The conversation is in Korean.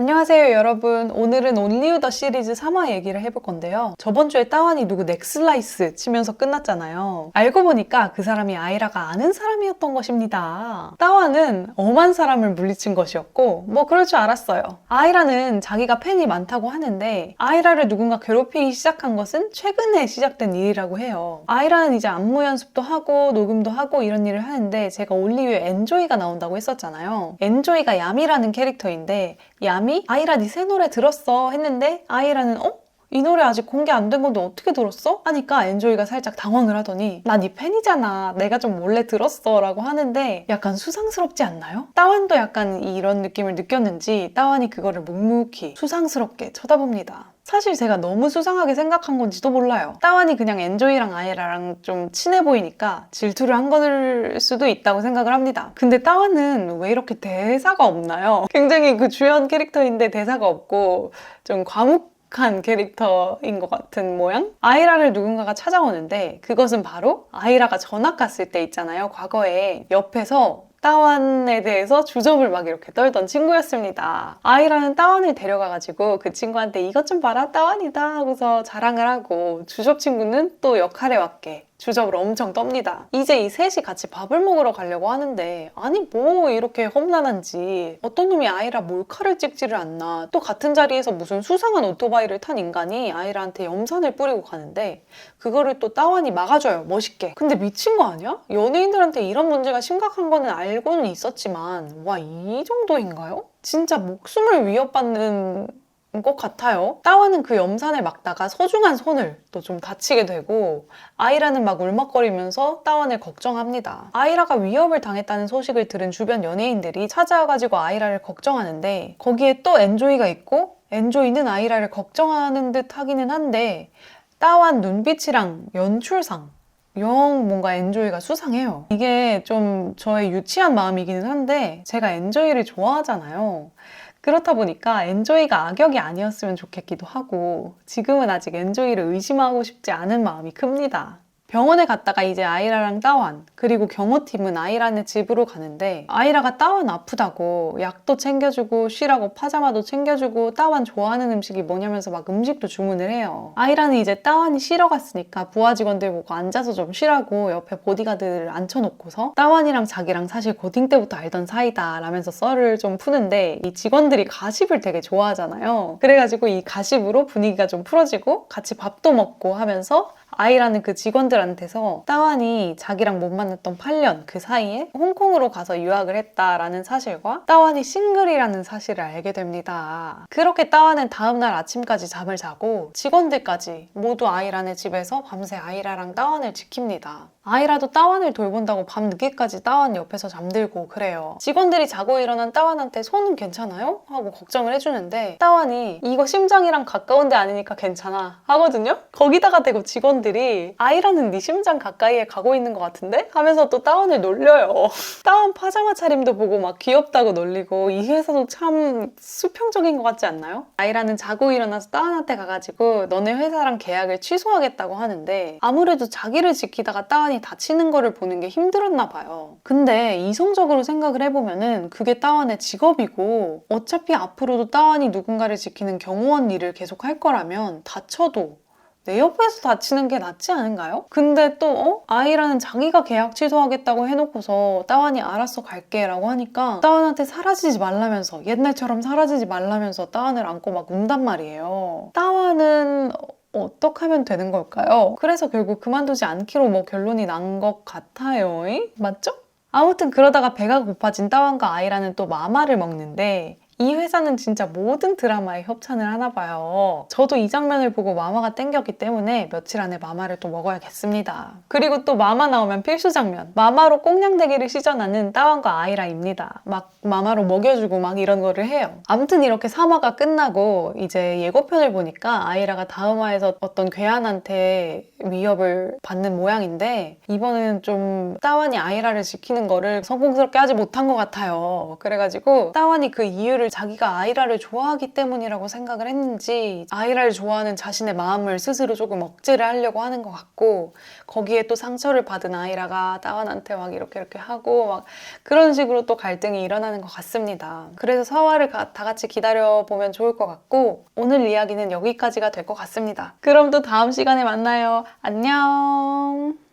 안녕하세요 여러분. 오늘은 온리우더 시리즈 3화 얘기를 해볼 건데요. 저번 주에 따완이 누구 넥슬라이스 치면서 끝났잖아요. 알고 보니까 그 사람이 아이라가 아는 사람이었던 것입니다. 따완은 엄한 사람을 물리친 것이었고 뭐 그럴 줄 알았어요. 아이라는 자기가 팬이 많다고 하는데 아이라를 누군가 괴롭히기 시작한 것은 최근에 시작된 일이라고 해요. 아이라는 이제 안무 연습도 하고 녹음도 하고 이런 일을 하는데 제가 올리우에 엔조이가 나온다고 했었잖아요. 엔조이가 야미라는 캐릭터인데 야미 아이라 니새 노래 들었어 했는데 아이라는 어? 이 노래 아직 공개 안 된 건데 어떻게 들었어? 하니까 엔조이가 살짝 당황을 하더니 나네 팬이잖아 내가 좀 몰래 들었어 라고 하는데 약간 수상스럽지 않나요? 따완도 약간 이런 느낌을 느꼈는지 따완이 그거를 묵묵히 수상스럽게 쳐다봅니다 사실 제가 너무 수상하게 생각한 건지도 몰라요. 따완이 그냥 엔조이랑 아이라랑 좀 친해 보이니까 질투를 한걸 수도 있다고 생각을 합니다. 근데 따완은 왜 이렇게 대사가 없나요? 굉장히 그 주연 캐릭터인데 대사가 없고 좀 과묵 한 캐릭터인 것 같은 모양? 아이라를 누군가가 찾아오는데 그것은 바로 아이라가 전학 갔을 때 있잖아요. 과거에 옆에서 따완에 대해서 주접을 막 이렇게 떨던 친구였습니다. 아이라는 따완을 데려가가지고 그 친구한테 이것 좀 봐라 따완이다 하고서 자랑을 하고 주접 친구는 또 역할에 맞게 주접을 엄청 떱니다. 이제 이 셋이 같이 밥을 먹으러 가려고 하는데 아니 뭐 이렇게 험난한지 어떤 놈이 아이라 몰카를 찍지를 않나 또 같은 자리에서 무슨 수상한 오토바이를 탄 인간이 아이라한테 염산을 뿌리고 가는데 그거를 또 따완이 막아줘요 멋있게 근데 미친 거 아니야? 연예인들한테 이런 문제가 심각한 거는 알고는 있었지만 와 이 정도인가요? 진짜 목숨을 위협받는 것 같아요. 따와는 그 염산을 막다가 소중한 손을 또 좀 다치게 되고 아이라는 막 울먹거리면서 따완을 걱정합니다. 아이라가 위협을 당했다는 소식을 들은 주변 연예인들이 찾아와가지고 아이라를 걱정하는데 거기에 또 엔조이가 있고 엔조이는 아이라를 걱정하는 듯 하기는 한데 따완 눈빛이랑 연출상 영 뭔가 엔조이가 수상해요. 이게 좀 저의 유치한 마음이기는 한데 제가 엔조이를 좋아하잖아요. 그렇다 보니까 엔조이가 악역이 아니었으면 좋겠기도 하고 지금은 아직 엔조이를 의심하고 싶지 않은 마음이 큽니다. 병원에 갔다가 이제 아이라랑 따완 그리고 경호팀은 아이라네 집으로 가는데 아이라가 따완 아프다고 약도 챙겨주고 쉬라고 파자마도 챙겨주고 따완 좋아하는 음식이 뭐냐면서 막 음식도 주문을 해요. 아이라는 이제 따완이 쉬러 갔으니까 부하 직원들 보고 앉아서 좀 쉬라고 옆에 보디가드를 앉혀놓고서 따완이랑 자기랑 사실 고딩 때부터 알던 사이다 라면서 썰을 좀 푸는데 이 직원들이 가십을 되게 좋아하잖아요. 그래가지고 이 가십으로 분위기가 좀 풀어지고 같이 밥도 먹고 하면서 아이라는 그 직원들한테서 따완이 자기랑 못 만났던 8년 그 사이에 홍콩으로 가서 유학을 했다라는 사실과 따완이 싱글이라는 사실을 알게 됩니다. 그렇게 따완은 다음날 아침까지 잠을 자고 직원들까지 모두 아이란의 집에서 밤새 아이라랑 따완을 지킵니다. 아이라도 따완을 돌본다고 밤 늦게까지 따완 옆에서 잠들고 그래요. 직원들이 자고 일어난 따완한테 손은 괜찮아요? 하고 걱정을 해주는데 따완이 이거 심장이랑 가까운 데 아니니까 괜찮아 하거든요? 거기다가 대고 직원들이 아이라는 네 심장 가까이에 가고 있는 것 같은데? 하면서 또 따완을 놀려요. 따완 파자마 차림도 보고 막 귀엽다고 놀리고 이 회사도 참 수평적인 것 같지 않나요? 아이라는 자고 일어나서 따완한테 가가지고 너네 회사랑 계약을 취소하겠다고 하는데 아무래도 자기를 지키다가 따완이 다치는 거를 보는 게 힘들었나 봐요. 근데 이성적으로 생각을 해보면은 그게 따완의 직업이고 어차피 앞으로도 따완이 누군가를 지키는 경호원 일을 계속 할 거라면 다쳐도 내 옆에서 다치는 게 낫지 않은가요? 근데 또 어? 아이라는 자기가 계약 취소하겠다고 해놓고서 따완이 알았어 갈게 라고 하니까 따완한테 사라지지 말라면서 옛날처럼 사라지지 말라면서 따완을 안고 막 운단 말이에요. 따완은 어떻게 하면 되는 걸까요? 그래서 결국 그만두지 않기로 뭐 결론이 난 것 같아요. 잉? 맞죠? 아무튼 그러다가 배가 고파진 따완과 아이라는 또 마마를 먹는데 이 회사는 진짜 모든 드라마에 협찬을 하나 봐요. 저도 이 장면을 보고 마마가 땡겼기 때문에 며칠 안에 마마를 또 먹어야겠습니다. 그리고 또 마마 나오면 필수 장면. 마마로 꽁냥대기를 시전하는 따완과 아이라입니다. 막 마마로 먹여주고 막 이런 거를 해요. 아무튼 이렇게 3화가 끝나고 이제 예고편을 보니까 아이라가 다음 화에서 어떤 괴한한테 위협을 받는 모양인데 이번에는 좀 따완이 아이라를 지키는 거를 성공스럽게 하지 못한 것 같아요. 그래가지고 따완이 그 이유를 자기가 아이라를 좋아하기 때문이라고 생각을 했는지 아이라를 좋아하는 자신의 마음을 스스로 조금 억제를 하려고 하는 것 같고 거기에 또 상처를 받은 아이라가 따완한테 막 이렇게 이렇게 하고 막 그런 식으로 또 갈등이 일어나는 것 같습니다. 그래서 서화를 가- 다 같이 기다려 보면 좋을 것 같고 오늘 이야기는 여기까지가 될 것 같습니다. 그럼 또 다음 시간에 만나요. 안녕.